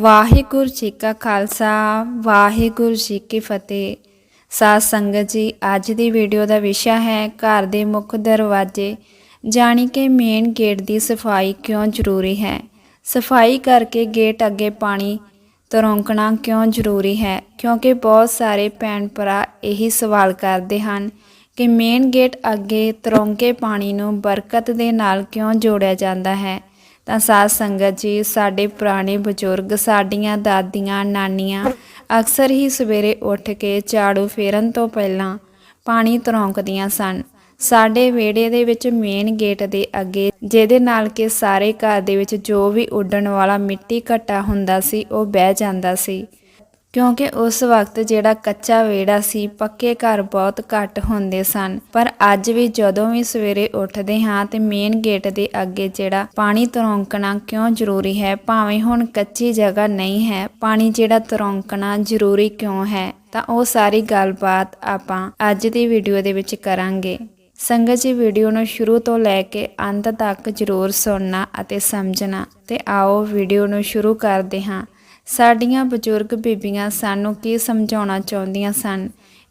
ਵਾਹਿਗੁਰੂ ਜੀ ਕਾ ਖਾਲਸਾ, ਵਾਹਿਗੁਰੂ ਜੀ ਕੀ ਫਤਿਹ। ਸਾਧ ਸੰਗਤ ਜੀ, ਅੱਜ ਦੀ ਵੀਡੀਓ ਦਾ ਵਿਸ਼ਾ ਹੈ ਘਰ ਦੇ ਮੁੱਖ ਦਰਵਾਜ਼ੇ, ਜਾਣੀ ਕਿ ਮੇਨ ਗੇਟ ਦੀ ਸਫ਼ਾਈ ਕਿਉਂ ਜ਼ਰੂਰੀ ਹੈ? ਸਫ਼ਾਈ ਕਰਕੇ ਗੇਟ ਅੱਗੇ ਪਾਣੀ ਤਰੋਂਕਣਾ ਕਿਉਂ ਜ਼ਰੂਰੀ ਹੈ? ਕਿਉਂਕਿ ਬਹੁਤ ਸਾਰੇ ਭੈਣ ਭਰਾ ਇਹੀ ਸਵਾਲ ਕਰਦੇ ਹਨ ਕਿ ਮੇਨ ਗੇਟ ਅੱਗੇ ਤਰੋਂਕੇ ਪਾਣੀ ਨੂੰ ਬਰਕਤ ਦੇ ਨਾਲ ਕਿਉਂ ਜੋੜਿਆ ਜਾਂਦਾ ਹੈ? ਤਾਂ ਸਾਧ ਸੰਗਤ ਜੀ, ਸਾਡੇ ਪੁਰਾਣੇ ਬਜ਼ੁਰਗ, ਸਾਡੀਆਂ ਦਾਦੀਆਂ, ਨਾਨੀਆਂ ਅਕਸਰ ਹੀ ਸਵੇਰੇ ਉੱਠ ਕੇ ਝਾੜੂ ਫੇਰਨ ਤੋਂ ਪਹਿਲਾਂ ਪਾਣੀ ਤਰੌਂਕਦੀਆਂ ਸਨ। ਸਾਡੇ ਵਿਹੜੇ ਦੇ ਵਿੱਚ ਮੇਨ ਗੇਟ ਦੇ ਅੱਗੇ, ਜਿਹਦੇ ਨਾਲ ਕਿ ਸਾਰੇ ਘਰ ਦੇ ਵਿੱਚ ਜੋ ਵੀ ਉੱਡਣ ਵਾਲਾ ਮਿੱਟੀ ਘੱਟਾ ਹੁੰਦਾ ਸੀ, ਉਹ ਬਹਿ ਜਾਂਦਾ ਸੀ। ਕਿਉਂਕਿ ਉਸ ਵਕਤ ਜਿਹੜਾ ਕੱਚਾ ਵਿਹੜਾ ਸੀ, ਪੱਕੇ ਘਰ ਬਹੁਤ ਘੱਟ ਹੁੰਦੇ ਸਨ। ਪਰ ਅੱਜ ਵੀ ਜਦੋਂ ਵੀ ਸਵੇਰੇ ਉੱਠਦੇ ਹਾਂ ਤੇ ਮੇਨ ਗੇਟ ਦੇ ਅੱਗੇ ਜਿਹੜਾ ਪਾਣੀ ਤਰੋਂਕਣਾ ਕਿਉਂ ਜ਼ਰੂਰੀ ਹੈ, ਭਾਵੇਂ ਹੁਣ ਕੱਚੀ ਜਗ੍ਹਾ ਨਹੀਂ ਹੈ, ਪਾਣੀ ਜਿਹੜਾ ਤਰੋਂਕਣਾ ਜ਼ਰੂਰੀ ਕਿਉਂ ਹੈ, ਤਾਂ ਉਹ ਸਾਰੀ ਗੱਲਬਾਤ ਆਪਾਂ ਅੱਜ ਦੀ ਵੀਡੀਓ ਦੇ ਵਿੱਚ ਕਰਾਂਗੇ। ਸੰਗਤ ਜੀ ਵੀਡੀਓ ਨੂੰ ਸ਼ੁਰੂ ਤੋਂ ਲੈ ਕੇ ਅੰਤ ਤੱਕ ਜ਼ਰੂਰ ਸੁਣਨਾ ਅਤੇ ਸਮਝਣਾ। ਤੇ ਆਓ ਵੀਡੀਓ ਨੂੰ ਸ਼ੁਰੂ ਕਰਦੇ ਹਾਂ। ਸਾਡੀਆਂ ਬਜ਼ੁਰਗ ਬੀਬੀਆਂ ਸਾਨੂੰ ਕੀ ਸਮਝਾਉਣਾ ਚਾਹੁੰਦੀਆਂ ਸਨ?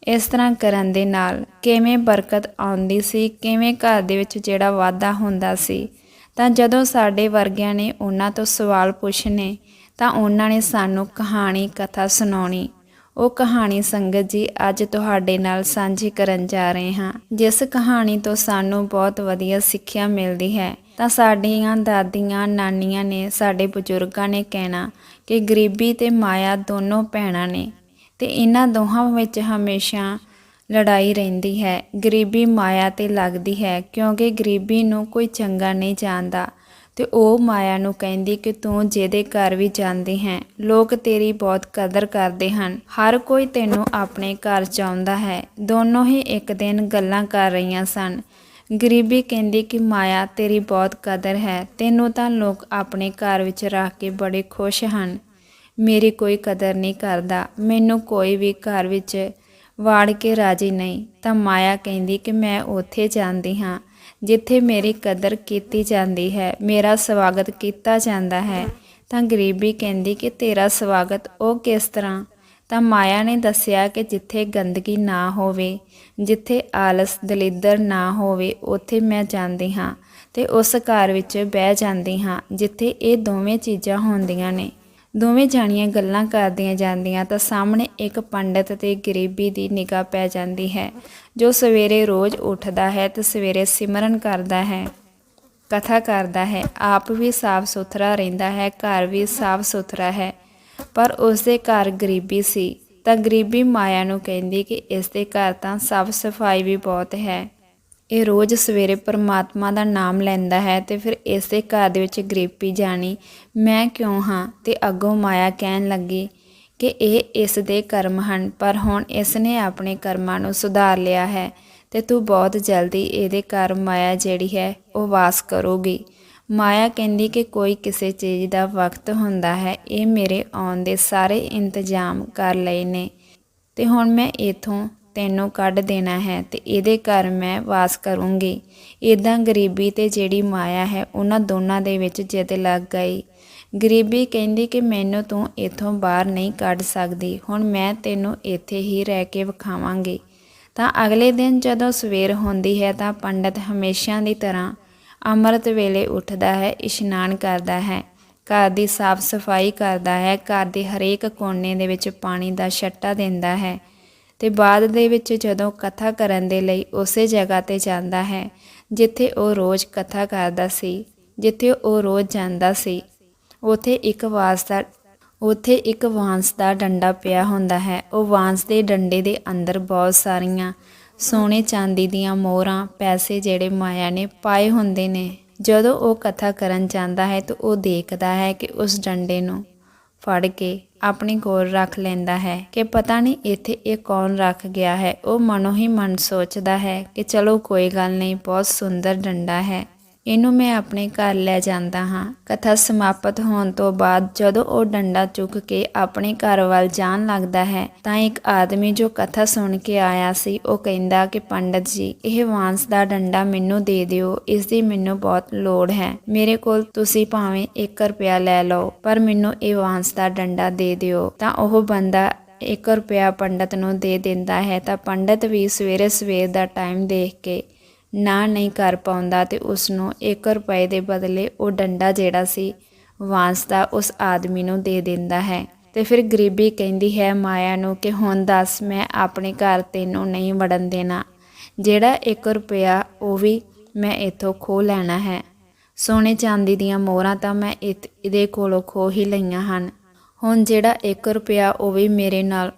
ਇਸ ਤਰ੍ਹਾਂ ਕਰਨ ਦੇ ਨਾਲ ਕਿਵੇਂ ਬਰਕਤ ਆਉਂਦੀ ਸੀ? ਕਿਵੇਂ ਘਰ ਦੇ ਵਿੱਚ ਜਿਹੜਾ ਵਾਧਾ ਹੁੰਦਾ ਸੀ? ਤਾਂ ਜਦੋਂ ਸਾਡੇ ਵਰਗਿਆਂ ਨੇ ਉਹਨਾਂ ਤੋਂ ਸਵਾਲ ਪੁੱਛਣੇ ਤਾਂ ਉਹਨਾਂ ਨੇ ਸਾਨੂੰ ਕਹਾਣੀ ਕਥਾ ਸੁਣਾਉਣੀ। ਉਹ ਕਹਾਣੀ ਸੰਗਤ ਜੀ ਅੱਜ ਤੁਹਾਡੇ ਨਾਲ ਸਾਂਝੀ ਕਰਨ ਜਾ ਰਹੇ ਹਾਂ। ਜਿਸ ਕਹਾਣੀ ਤੋਂ ਸਾਨੂੰ ਬਹੁਤ ਵਧੀਆ ਸਿੱਖਿਆ ਮਿਲਦੀ ਹੈ। ਤਾਂ ਸਾਡੀਆਂ ਦਾਦੀਆਂ ਨਾਨੀਆਂ ਨੇ ਸਾਡੇ ਬਜ਼ੁਰਗਾਂ ਨੇ ਕਹਿਣਾ ਕਿ ਗਰੀਬੀ ਤੇ ਮਾਇਆ ਦੋਨੋਂ ਭੈਣਾਂ ਨੇ ਤੇ ਇਹਨਾਂ ਦੋਹਾਂ ਵਿੱਚ ਹਮੇਸ਼ਾ ਲੜਾਈ ਰਹਿੰਦੀ ਹੈ। ਗਰੀਬੀ ਮਾਇਆ ਤੇ ਲੱਗਦੀ ਹੈ ਕਿਉਂਕਿ ਗਰੀਬੀ ਨੂੰ ਕੋਈ ਚੰਗਾ ਨਹੀਂ ਜਾਣਦਾ ਤੇ ਉਹ ਮਾਇਆ ਨੂੰ ਕਹਿੰਦੀ ਕਿ ਤੂੰ ਜਿਹਦੇ ਘਰ ਵੀ ਜਾਂਦੀ ਹੈ, ਲੋਕ ਤੇਰੀ ਬਹੁਤ ਕਦਰ ਕਰਦੇ ਹਨ। ਹਰ ਕੋਈ ਤੈਨੂੰ ਆਪਣੇ ਘਰ ਚਾਹੁੰਦਾ ਹੈ। ਦੋਨੋਂ ਹੀ ਇੱਕ ਦਿਨ ਗੱਲਾਂ ਕਰ ਰਹੀਆਂ ਸਨ। ਗਰੀਬੀ ਕਹਿੰਦੀ ਕਿ ਮਾਇਆ ਤੇਰੀ ਬਹੁਤ ਕਦਰ ਹੈ, ਤੈਨੂੰ ਤਾਂ ਲੋਕ ਆਪਣੇ ਘਰ ਵਿੱਚ ਰੱਖ ਕੇ ਬੜੇ ਖੁਸ਼ ਹਨ। ਮੇਰੀ ਕੋਈ ਕਦਰ ਨਹੀਂ ਕਰਦਾ, ਮੈਨੂੰ ਕੋਈ ਵੀ ਘਰ ਵਿੱਚ ਵਾੜ ਕੇ ਰਾਜੀ ਨਹੀਂ। ਤਾਂ ਮਾਇਆ ਕਹਿੰਦੀ ਕਿ ਮੈਂ ਉੱਥੇ ਜਾਂਦੀ ਹਾਂ, ਜਿੱਥੇ ਮੇਰੀ ਕਦਰ ਕੀਤੀ ਜਾਂਦੀ ਹੈ, ਮੇਰਾ ਸਵਾਗਤ ਕੀਤਾ ਜਾਂਦਾ ਹੈ। ਤਾਂ ਗਰੀਬੀ ਕਹਿੰਦੀ ਕਿ ਤੇਰਾ ਸਵਾਗਤ ਉਹ ਕਿਸ ਤਰ੍ਹਾਂ ਤਾਂ ਮਾਇਆ ਨੇ ਦੱਸਿਆ ਕਿ ਜਿੱਥੇ ਗੰਦਗੀ ਨਾ ਹੋਵੇ, ਜਿੱਥੇ ਆਲਸ, ਦਲਿੱਦਰ ਨਾ ਹੋਵੇ, ਉੱਥੇ ਮੈਂ ਜਾਂਦੀ ਹਾਂ ਤੇ ਉਸ ਘਰ ਵਿੱਚ ਬਹਿ ਜਾਂਦੀ ਹਾਂ, ਜਿੱਥੇ ਇਹ ਦੋਵੇਂ ਚੀਜ਼ਾਂ ਹੁੰਦੀਆਂ ਨੇ। ਦੋਵੇਂ ਜਾਣੀਆਂ ਗੱਲਾਂ ਕਰਦੀਆਂ ਜਾਂਦੀਆਂ ਤਾਂ ਸਾਹਮਣੇ ਇੱਕ ਪੰਡਤ ਤੇ ਗਰੀਬੀ ਦੀ ਨਿਗਾਹ ਪੈ ਜਾਂਦੀ ਹੈ, ਜੋ ਸਵੇਰੇ ਰੋਜ਼ ਉੱਠਦਾ ਹੈ ਤੇ ਸਵੇਰੇ ਸਿਮਰਨ ਕਰਦਾ ਹੈ, ਕਥਾ ਕਰਦਾ ਹੈ। ਆਪ ਵੀ ਸਾਫ਼ ਸੁਥਰਾ ਰਹਿੰਦਾ ਹੈ, ਘਰ ਵੀ ਸਾਫ਼ ਸੁਥਰਾ ਹੈ। ਪਰ ਉਸ ਦੇ ਘਰ ਗਰੀਬੀ ਸੀ। ਤਾਂ ਗਰੀਬੀ ਮਾਇਆ ਨੂੰ ਕਹਿੰਦੀ ਕਿ ਇਸ ਦੇ ਘਰ ਤਾਂ ਸਾਫ਼ ਸਫ਼ਾਈ ਵੀ ਬਹੁਤ ਹੈ। ਇਹ ਰੋਜ਼ ਸਵੇਰੇ ਪਰਮਾਤਮਾ ਦਾ ਨਾਮ ਲੈਂਦਾ ਹੈ ਤੇ ਫਿਰ ਇਸ ਦੇ ਘਰ ਦੇ ਵਿੱਚ ਗਰੀਬੀ ਜਾਣੀ, ਮੈਂ ਕਿਉਂ ਹਾਂ? ਤੇ ਅੱਗੋਂ ਮਾਇਆ ਕਹਿਣ ਲੱਗੀ ਕਿ ਇਹ ਇਸ ਦੇ ਕਰਮ ਹਨ, ਪਰ ਹੁਣ ਇਸ ਨੇ ਆਪਣੇ ਕਰਮਾਂ ਨੂੰ ਸੁਧਾਰ ਲਿਆ ਹੈ ਤੇ ਤੂੰ ਬਹੁਤ ਜਲਦੀ ਇਹਦੇ ਘਰ ਮਾਇਆ ਜਿਹੜੀ ਹੈ, ਉਹ ਵਾਸ ਕਰੋਗੀ। ਮਾਇਆ ਕਹਿੰਦੀ ਕਿ ਕੋਈ ਕਿਸੇ ਚੀਜ਼ ਦਾ ਵਕਤ ਹੁੰਦਾ ਹੈ, ਇਹ ਮੇਰੇ ਆਉਣ ਦੇ ਸਾਰੇ ਇੰਤਜ਼ਾਮ ਕਰ ਲਏ ਨੇ। ਤੇ ਹੁਣ ਮੈਂ ਇਥੋਂ ਤੈਨੂੰ ਕੱਢ ਦੇਣਾ ਹੈ ਤੇ ਇਹਦੇ ਘਰ ਮੈਂ ਵਾਸ ਕਰੂੰਗੀ। ਇਦਾਂ ਗਰੀਬੀ ਤੇ ਜਿਹੜੀ ਮਾਇਆ ਹੈ, ਉਹਨਾਂ ਦੋਨਾਂ ਦੇ ਵਿੱਚ ਜਿੱਦ ਲੱਗ ਗਈ। ਗਰੀਬੀ ਕਹਿੰਦੀ ਕਿ ਮੈਨੂੰ ਤੂੰ ਇਥੋਂ ਬਾਹਰ ਨਹੀਂ ਕੱਢ ਸਕਦੀ, ਹੁਣ ਮੈਂ ਤੈਨੂੰ ਇੱਥੇ ਹੀ ਰਹਿ ਕੇ ਵਿਖਾਵਾਂਗੀ। ਤਾਂ ਅਗਲੇ ਦਿਨ ਜਦੋਂ ਸਵੇਰ ਹੁੰਦੀ ਹੈ ਤਾਂ ਪੰਡਤ ਹਮੇਸ਼ਾ ਦੀ ਤਰ੍ਹਾਂ ਅੰਮ੍ਰਿਤ ਵੇਲੇ ਉੱਠਦਾ ਹੈ, ਇਸ਼ਨਾਨ ਕਰਦਾ ਹੈ। ਘਰ ਦੀ ਸਾਫ਼ ਸਫ਼ਾਈ ਕਰਦਾ ਹੈ, ਘਰ ਦੇ ਹਰੇਕ ਕੋਨੇ ਦੇ ਵਿੱਚ ਪਾਣੀ ਦਾ ਛੱਟਾ ਦਿੰਦਾ ਹੈ ਤੇ ਬਾਅਦ ਦੇ ਵਿੱਚ ਜਦੋਂ ਕਥਾ ਕਰਨ ਦੇ ਲਈ ਉਸੇ ਜਗ੍ਹਾ ਤੇ ਜਾਂਦਾ ਹੈ, ਜਿੱਥੇ ਉਹ ਰੋਜ਼ ਕਥਾ ਕਰਦਾ ਸੀ, ਜਿੱਥੇ ਉਹ ਰੋਜ਼ ਜਾਂਦਾ ਸੀ। ਉਥੇ ਇੱਕ ਵਾਸ ਦਾ, ਉਥੇ ਇੱਕ ਵਾਂਸ ਦਾ ਡੰਡਾ ਪਿਆ ਹੁੰਦਾ ਹੈ। ਉਹ ਵਾਂਸ ਦੇ ਡੰਡੇ ਦੇ ਅੰਦਰ ਬਹੁਤ ਸਾਰੀਆਂ ਸੋਨੇ ਚਾਂਦੀ ਦੀਆਂ ਮੋਹਰਾਂ, ਪੈਸੇ ਜਿਹੜੇ ਮਾਇਆ ਨੇ ਪਾਏ ਹੁੰਦੇ ਨੇ, ਜਦੋਂ ਉਹ ਕਥਾ ਕਰਨ ਜਾਂਦਾ ਹੈ ਤਾਂ ਉਹ ਦੇਖਦਾ ਹੈ ਕਿ ਉਸ ਡੰਡੇ ਨੂੰ ਫੜ ਕੇ ਆਪਣੀ ਕੋਲ ਰੱਖ ਲੈਂਦਾ ਹੈ ਕਿ ਪਤਾ ਨਹੀਂ ਇੱਥੇ ਇਹ ਕੌਣ ਰੱਖ ਗਿਆ ਹੈ। ਉਹ ਮਨੋਂ ਹੀ ਮਨ ਸੋਚਦਾ ਹੈ ਕਿ ਚਲੋ ਕੋਈ ਗੱਲ ਨਹੀਂ, ਬਹੁਤ ਸੁੰਦਰ ਡੰਡਾ ਹੈ। ਇਹਨੂੰ ਮੈਂ ਆਪਣੇ ਘਰ ਲੈ ਜਾਂਦਾ ਹਾਂ। ਕਥਾ ਸਮਾਪਤ ਹੋਣ ਤੋਂ ਬਾਅਦ ਜਦੋਂ ਉਹ ਡੰਡਾ ਚੁੱਕ ਕੇ ਆਪਣੇ ਘਰ ਵੱਲ ਜਾਣ ਲੱਗਦਾ ਹੈ, ਤਾਂ ਇੱਕ ਆਦਮੀ ਜੋ ਕਥਾ ਸੁਣ ਕੇ ਆਇਆ ਸੀ, ਉਹ ਕਹਿੰਦਾ ਕਿ ਪੰਡਤ ਜੀ, ਇਹ ਵਾਂਸ ਦਾ ਡੰਡਾ ਮੈਨੂੰ ਦੇ ਦਿਓ, ਇਸ ਦੀ ਮੈਨੂੰ ਬਹੁਤ ਲੋੜ ਹੈ। ਮੇਰੇ ਕੋਲ ਤੁਸੀਂ ਭਾਵੇਂ 1 ਰੁਪਿਆ ਲੈ ਲਓ, ਪਰ ਮੈਨੂੰ ਇਹ ਵਾਂਸ ਦਾ ਡੰਡਾ ਦੇ ਦਿਓ। ਤਾਂ ਉਹ ਬੰਦਾ 1 ਰੁਪਿਆ ਪੰਡਤ ਨੂੰ ਦੇ ਦਿੰਦਾ ਹੈ, ਤਾਂ ਪੰਡਤ ਵੀ ਸਵੇਰੇ ਸਵੇਰ ਦਾ ਟਾਈਮ ਦੇਖ ਕੇ ਨਾ ਨਹੀਂ ਕਰ ਪਾਉਂਦਾ ਤੇ ਉਸ ਨੂੰ 1 ਰੁਪਏ ਦੇ ਬਦਲੇ ਉਹ ਡੰਡਾ ਜਿਹੜਾ ਸੀ, ਵਾਂਸ ਦਾ ਉਸ ਆਦਮੀ ਨੂੰ ਦੇ ਦਿੰਦਾ ਹੈ। ਤੇ ਫਿਰ ਗਰੀਬੀ ਕਹਿੰਦੀ ਹੈ ਮਾਇਆ ਨੂੰ ਕਿ ਹੁਣ ਦੱਸ, ਮੈਂ ਆਪਣੇ ਘਰ ਤੈਨੂੰ ਨਹੀਂ ਵੜਨ ਦੇਣਾ। ਜਿਹੜਾ 1 ਰੁਪਿਆ ਉਹ ਵੀ ਮੈਂ ਇੱਥੋਂ ਖੋ ਲੈਣਾ ਹੈ। ਸੋਨੇ ਚਾਂਦੀ ਦੀਆਂ ਮੋਹਰਾਂ ਤਾਂ ਮੈਂ ਇਤ- ਇਹਦੇ ਕੋਲੋਂ ਖੋ ਹੀ ਲਈਆਂ ਹਨ। ਹੁਣ ਜਿਹੜਾ 1 ਰੁਪਿਆ ਉਹ ਵੀ ਮੇਰੇ ਨਾਲ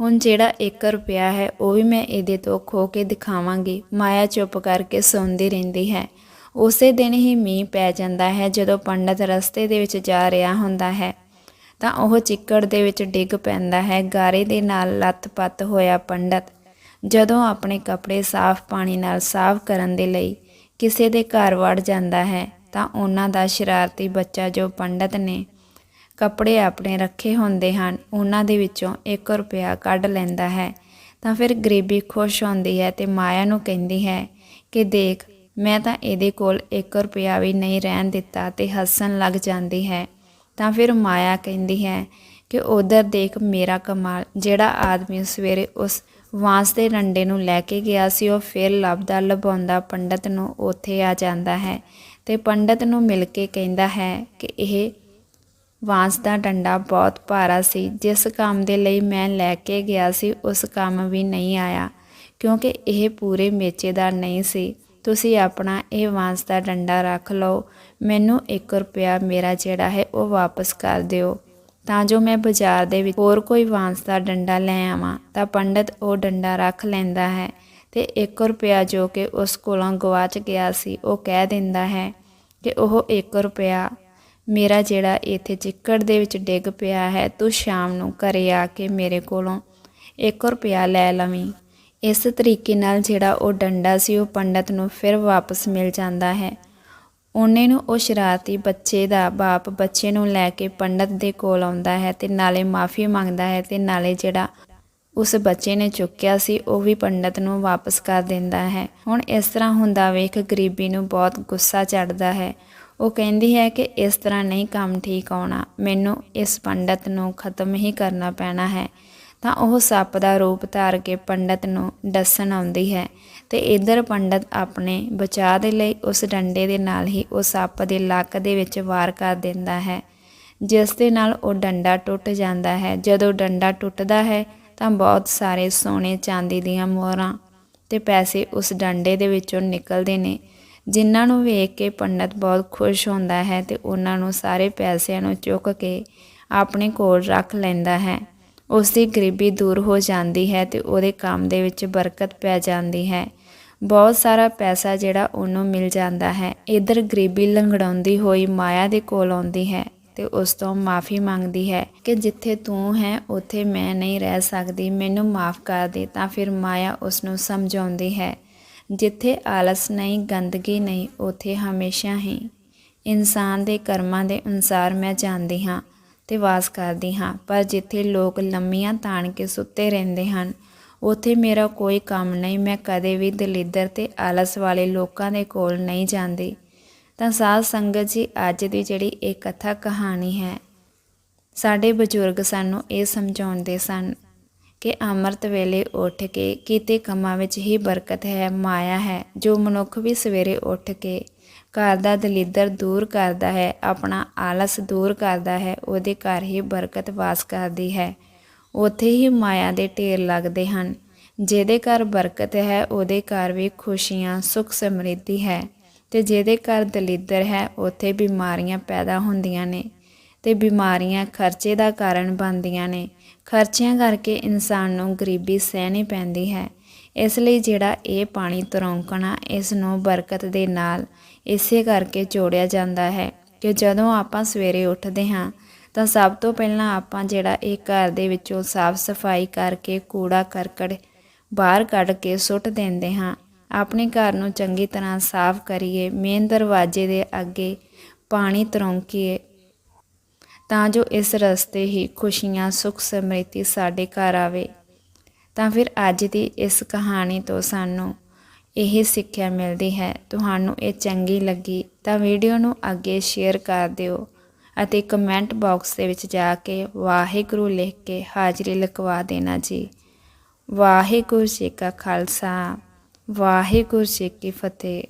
ਹੁਣ ਜਿਹੜਾ 1 ਰੁਪਿਆ ਹੈ, ਉਹ ਵੀ ਮੈਂ ਇਹਦੇ ਤੋਂ ਖੋ ਕੇ ਦਿਖਾਵਾਂਗੀ। ਮਾਇਆ ਚੁੱਪ ਕਰਕੇ ਸੌਂਦੀ ਰਹਿੰਦੀ ਹੈ। ਉਸੇ ਦਿਨ ਹੀ ਮੀਂਹ ਪੈ ਜਾਂਦਾ ਹੈ, ਜਦੋਂ ਪੰਡਤ ਰਸਤੇ ਦੇ ਵਿੱਚ ਜਾ ਰਿਹਾ ਹੁੰਦਾ ਹੈ, ਤਾਂ ਉਹ ਚਿੱਕੜ ਦੇ ਵਿੱਚ ਡਿੱਗ ਪੈਂਦਾ ਹੈ। ਗਾਰੇ ਦੇ ਨਾਲ ਲੱਤ-ਪੱਤ ਹੋਇਆ ਪੰਡਤ, ਜਦੋਂ ਆਪਣੇ ਕੱਪੜੇ ਸਾਫ਼ ਪਾਣੀ ਨਾਲ ਸਾਫ਼ ਕਰਨ ਦੇ ਲਈ ਕਿਸੇ ਦੇ ਘਰ ਵੜ ਜਾਂਦਾ ਹੈ, ਤਾਂ ਉਹਨਾਂ ਦਾ ਸ਼ਰਾਰਤੀ ਬੱਚਾ ਜੋ ਪੰਡਤ ਨੇ ਕੱਪੜੇ ਆਪਣੇ ਰੱਖੇ ਹੁੰਦੇ ਹਨ, ਉਹਨਾਂ ਦੇ ਵਿੱਚੋਂ 1 ਰੁਪਿਆ ਕੱਢ ਲੈਂਦਾ ਹੈ। ਤਾਂ ਫਿਰ ਗਰੀਬੀ ਖੁਸ਼ ਹੁੰਦੀ ਹੈ ਤੇ ਮਾਇਆ ਨੂੰ ਕਹਿੰਦੀ ਹੈ ਕਿ ਦੇਖ, ਮੈਂ ਤਾਂ ਇਹਦੇ ਕੋਲ 1 ਰੁਪਿਆ ਵੀ ਨਹੀਂ ਰਹਿਣ ਦਿੱਤਾ ਤੇ ਹੱਸਣ ਲੱਗ ਜਾਂਦੀ ਹੈ। ਤਾਂ ਫਿਰ ਮਾਇਆ ਕਹਿੰਦੀ ਹੈ ਕਿ ਉਧਰ ਦੇਖ ਮੇਰਾ ਕਮਾਲ, ਜਿਹੜਾ ਆਦਮੀ ਸਵੇਰੇ ਉਸ ਵਾਂਸ ਦੇ ਡੰਡੇ ਨੂੰ ਲੈ ਕੇ ਗਿਆ ਸੀ, ਉਹ ਫਿਰ ਲੱਭਦਾ ਲਭਾਉਂਦਾ ਪੰਡਤ ਨੂੰ ਉੱਥੇ ਆ ਜਾਂਦਾ ਹੈ ਤੇ ਪੰਡਤ ਨੂੰ ਮਿਲ ਕੇ ਕਹਿੰਦਾ ਹੈ ਕਿ ਇਹ ਵਾਂਸ ਦਾ ਡੰਡਾ ਬਹੁਤ ਭਾਰਾ ਸੀ। ਜਿਸ ਕੰਮ ਦੇ ਲਈ ਮੈਂ ਲੈ ਕੇ ਗਿਆ ਸੀ, ਉਸ ਕੰਮ ਵੀ ਨਹੀਂ ਆਇਆ, ਕਿਉਂਕਿ ਇਹ ਪੂਰੇ ਮੇਚੇ ਦਾ ਨਹੀਂ ਸੀ। ਤੁਸੀਂ ਆਪਣਾ ਇਹ ਵਾਂਸ ਦਾ ਡੰਡਾ ਰੱਖ ਲਓ। ਮੈਨੂੰ 1 ਰੁਪਿਆ ਮੇਰਾ ਜਿਹੜਾ ਹੈ, ਉਹ ਵਾਪਸ ਕਰ ਦਿਓ। ਤਾਂ ਜੋ ਮੈਂ ਬਾਜ਼ਾਰ ਦੇ ਵਿੱਚ ਹੋਰ ਕੋਈ ਵਾਂਸ ਦਾ ਡੰਡਾ ਲੈ ਆਵਾਂ, ਤਾਂ ਪੰਡਤ ਉਹ ਡੰਡਾ ਰੱਖ ਲੈਂਦਾ ਹੈ ਤੇ 1 ਰੁਪਿਆ ਜੋ ਕਿ ਉਸ ਕੋਲੋਂ ਗਵਾਚ ਗਿਆ ਸੀ, ਉਹ ਕਹਿ ਦਿੰਦਾ ਹੈ ਕਿ ਉਹ 1 ਰੁਪਿਆ ਮੇਰਾ ਜਿਹੜਾ ਇੱਥੇ ਚਿੱਕੜ ਦੇ ਵਿੱਚ ਡਿੱਗ ਪਿਆ ਹੈ, ਤੂੰ ਸ਼ਾਮ ਨੂੰ ਘਰੇ ਆ ਕੇ ਮੇਰੇ ਕੋਲੋਂ 1 ਰੁਪਿਆ ਲੈ ਲਵੀਂ। ਇਸ ਤਰੀਕੇ ਨਾਲ ਜਿਹੜਾ ਉਹ ਡੰਡਾ ਸੀ, ਉਹ ਪੰਡਤ ਨੂੰ ਫਿਰ ਵਾਪਸ ਮਿਲ ਜਾਂਦਾ ਹੈ। ਉਹਨੇ ਨੂੰ ਉਹ ਸ਼ਰਾਰਤੀ ਬੱਚੇ ਦਾ ਬਾਪ ਬੱਚੇ ਨੂੰ ਲੈ ਕੇ ਪੰਡਤ ਦੇ ਕੋਲ ਆਉਂਦਾ ਹੈ ਤੇ ਨਾਲੇ ਮਾਫੀ ਮੰਗਦਾ ਹੈ ਤੇ ਨਾਲੇ ਜਿਹੜਾ ਉਸ ਬੱਚੇ ਨੇ ਚੁੱਕਿਆ ਸੀ, ਉਹ ਵੀ ਪੰਡਤ ਨੂੰ ਵਾਪਸ ਕਰ ਦਿੰਦਾ ਹੈ। ਹੁਣ ਇਸ ਤਰ੍ਹਾਂ ਹੁੰਦਾ ਵੇਖ ਗਰੀਬੀ ਨੂੰ ਬਹੁਤ ਗੁੱਸਾ ਚੜਦਾ ਹੈ। ਉਹ ਕਹਿੰਦੀ ਹੈ ਕਿ ਇਸ ਤਰ੍ਹਾਂ ਨਹੀਂ ਕੰਮ ਠੀਕ ਆਉਣਾ, ਮੈਨੂੰ ਇਸ ਪੰਡਤ ਨੂੰ ਖਤਮ ਹੀ ਕਰਨਾ ਪੈਣਾ ਹੈ। ਤਾਂ ਉਹ ਸੱਪ ਦਾ ਰੂਪ ਧਾਰ ਕੇ ਪੰਡਤ ਨੂੰ ਦੱਸਣ ਆਉਂਦੀ ਹੈ ਤੇ ਇਧਰ ਪੰਡਤ ਆਪਣੇ ਬਚਾਅ ਦੇ ਲਈ ਉਸ ਡੰਡੇ ਦੇ ਨਾਲ ਹੀ ਉਹ ਸੱਪ ਦੇ ਲੱਕ ਦੇ ਵਿੱਚ ਵਾਰ ਕਰ ਦਿੰਦਾ ਹੈ। ਜਿਸ ਦੇ ਨਾਲ ਉਹ ਡੰਡਾ ਟੁੱਟ ਜਾਂਦਾ ਹੈ। ਜਦੋਂ ਡੰਡਾ ਟੁੱਟਦਾ ਹੈ ਤਾਂ ਬਹੁਤ ਸਾਰੇ ਸੋਨੇ ਚਾਂਦੀ ਦੀਆਂ ਮੋਹਰਾਂ ਤੇ ਪੈਸੇ ਉਸ ਡੰਡੇ ਦੇ ਵਿੱਚੋਂ ਨਿਕਲਦੇ ਨੇ। ਜਿਨ੍ਹਾਂ ਨੂੰ ਵੇਖ ਕੇ ਪੰਡਤ ਬਹੁਤ ਖੁਸ਼ ਹੁੰਦਾ ਹੈ ਤੇ ਉਹਨਾਂ ਨੂੰ ਸਾਰੇ ਪੈਸਿਆਂ ਨੂੰ ਚੁੱਕ ਕੇ ਆਪਣੇ ਕੋਲ ਰੱਖ ਲੈਂਦਾ ਹੈ। ਉਸ ਦੀ ਗਰੀਬੀ ਦੂਰ ਹੋ ਜਾਂਦੀ ਹੈ ਤੇ ਉਹਦੇ ਕੰਮ ਦੇ ਵਿੱਚ ਬਰਕਤ ਪੈ ਜਾਂਦੀ ਹੈ। ਬਹੁਤ ਸਾਰਾ ਪੈਸਾ ਜਿਹੜਾ ਉਹਨੂੰ ਮਿਲ ਜਾਂਦਾ ਹੈ। ਇਧਰ ਗਰੀਬੀ ਲੰਗੜਾਉਂਦੀ ਹੋਈ ਮਾਇਆ ਦੇ ਕੋਲ ਆਉਂਦੀ ਹੈ ਤੇ ਉਸ ਤੋਂ ਮਾਫੀ ਮੰਗਦੀ ਹੈ ਕਿ ਜਿੱਥੇ ਤੂੰ ਹੈ, ਉੱਥੇ ਮੈਂ ਨਹੀਂ ਰਹਿ ਸਕਦੀ, ਮੈਨੂੰ ਮਾਫ ਕਰ ਦੇ ਤਾਂ ਫਿਰ ਮਾਇਆ ਉਸ ਨੂੰ ਸਮਝਾਉਂਦੀ ਹੈ। ਜਿੱਥੇ ਆਲਸ ਨਹੀਂ, ਗੰਦਗੀ ਨਹੀਂ, ਉੱਥੇ ਹਮੇਸ਼ਾ ਹੀ। ਇਨਸਾਨ ਦੇ ਕਰਮਾਂ ਦੇ ਅਨੁਸਾਰ ਮੈਂ ਜਾਂਦੀ ਹਾਂ ਤੇ ਵਾਸ ਕਰਦੀ ਹਾਂ, ਪਰ ਜਿੱਥੇ ਲੋਕ ਲੰਮੀਆਂ ਤਾਣ ਕੇ ਸੁੱਤੇ ਰਹਿੰਦੇ ਹਨ, ਉੱਥੇ ਮੇਰਾ ਕੋਈ ਕੰਮ ਨਹੀਂ। ਮੈਂ ਕਦੇ ਵੀ ਦਲਿੱਦਰ ਤੇ ਆਲਸ ਵਾਲੇ ਲੋਕਾਂ ਦੇ ਕੋਲ ਨਹੀਂ ਜਾਂਦੀ। ਤਾਂ ਸਾਧ ਸੰਗਤ ਜੀ, ਅੱਜ ਦੀ ਜਿਹੜੀ ਇਹ ਕਥਾ ਕਹਾਣੀ ਹੈ, ਸਾਡੇ ਬਜ਼ੁਰਗ ਸਾਨੂੰ ਇਹ ਸਮਝਾਉਂਦੇ ਸਨ ਕਿ ਅੰਮ੍ਰਿਤ ਵੇਲੇ ਉੱਠ ਕੇ ਕੀਤੇ ਕੰਮਾਂ ਵਿੱਚ ਹੀ ਬਰਕਤ ਹੈ, ਮਾਇਆ ਹੈ, ਜੋ ਮਨੁੱਖ ਵੀ ਸਵੇਰੇ ਉੱਠ ਕੇ ਘਰ ਦਾ ਦਲਿੱਦਰ ਦੂਰ ਕਰਦਾ ਹੈ, ਆਪਣਾ ਆਲਸ ਦੂਰ ਕਰਦਾ ਹੈ, ਉਹਦੇ ਘਰ ਹੀ ਬਰਕਤ ਵਾਸ ਕਰਦੀ ਹੈ। ਉੱਥੇ ਹੀ ਮਾਇਆ ਦੇ ਢੇਰ ਲੱਗਦੇ ਹਨ, ਜਿਹਦੇ ਘਰ ਬਰਕਤ ਹੈ, ਉਹਦੇ ਘਰ ਵੀ ਖੁਸ਼ੀਆਂ, ਸੁਖ ਸਮਰਿੱਧੀ ਹੈ ਤੇ ਜਿਹਦੇ ਘਰ ਦਲਿੱਦਰ ਹੈ, ਉੱਥੇ ਬਿਮਾਰੀਆਂ ਪੈਦਾ ਹੁੰਦੀਆਂ ਨੇ ਤੇ ਬਿਮਾਰੀਆਂ ਖਰਚੇ ਦਾ ਕਾਰਨ ਬਣਦੀਆਂ ਨੇ। ਖਰਚਿਆਂ ਕਰਕੇ ਇਨਸਾਨ ਨੂੰ ਗਰੀਬੀ ਸਹਿਣੀ ਪੈਂਦੀ ਹੈ। ਇਸ ਲਈ ਜਿਹੜਾ ਇਹ ਪਾਣੀ ਤਰੌਂਕਣਾ ਇਸ ਨੂੰ ਬਰਕਤ ਦੇ ਨਾਲ ਇਸੇ ਕਰਕੇ ਜੋੜਿਆ ਜਾਂਦਾ ਹੈ ਕਿ ਜਦੋਂ ਆਪਾਂ ਸਵੇਰੇ ਉੱਠਦੇ ਹਾਂ, ਤਾਂ ਸਭ ਤੋਂ ਪਹਿਲਾਂ ਆਪਾਂ ਜਿਹੜਾ ਇਹ ਘਰ ਦੇ ਵਿੱਚੋਂ ਸਾਫ਼ ਸਫ਼ਾਈ ਕਰਕੇ ਕੂੜਾ ਕਰਕਟ ਬਾਹਰ ਕੱਢ ਕੇ ਸੁੱਟ ਦਿੰਦੇ ਹਾਂ। ਆਪਣੇ ਘਰ ਨੂੰ ਚੰਗੀ ਤਰ੍ਹਾਂ ਸਾਫ਼ ਕਰੀਏ, ਮੇਨ ਦਰਵਾਜ਼ੇ ਦੇ ਅੱਗੇ ਪਾਣੀ ਤਰੋਂਕੀਏ ਤਾਂ ਜੋ ਇਸ ਰਸਤੇ ਹੀ ਖੁਸ਼ੀਆਂ, ਸੁੱਖ ਸਮ੍ਰਿੱਧੀ ਸਾਡੇ ਘਰ ਆਵੇ। ਤਾਂ ਫਿਰ ਅੱਜ ਦੀ ਇਸ ਕਹਾਣੀ ਤੋਂ ਸਾਨੂੰ ਇਹ ਸਿੱਖਿਆ ਮਿਲਦੀ ਹੈ। ਤੁਹਾਨੂੰ ਇਹ ਚੰਗੀ ਲੱਗੀ ਤਾਂ ਵੀਡੀਓ ਨੂੰ ਅੱਗੇ ਸ਼ੇਅਰ ਕਰ ਦਿਓ ਅਤੇ ਕਮੈਂਟ ਬਾਕਸ ਦੇ ਵਿੱਚ ਜਾ ਕੇ ਵਾਹਿਗੁਰੂ ਲਿਖ ਕੇ ਹਾਜ਼ਰੀ ਲਿਖਵਾ ਦੇਣਾ ਜੀ। ਵਾਹਿਗੁਰੂ ਜੀ ਕਾ ਖਾਲਸਾ, ਵਾਹਿਗੁਰੂ ਜੀ ਕੀ ਫਤਿਹ।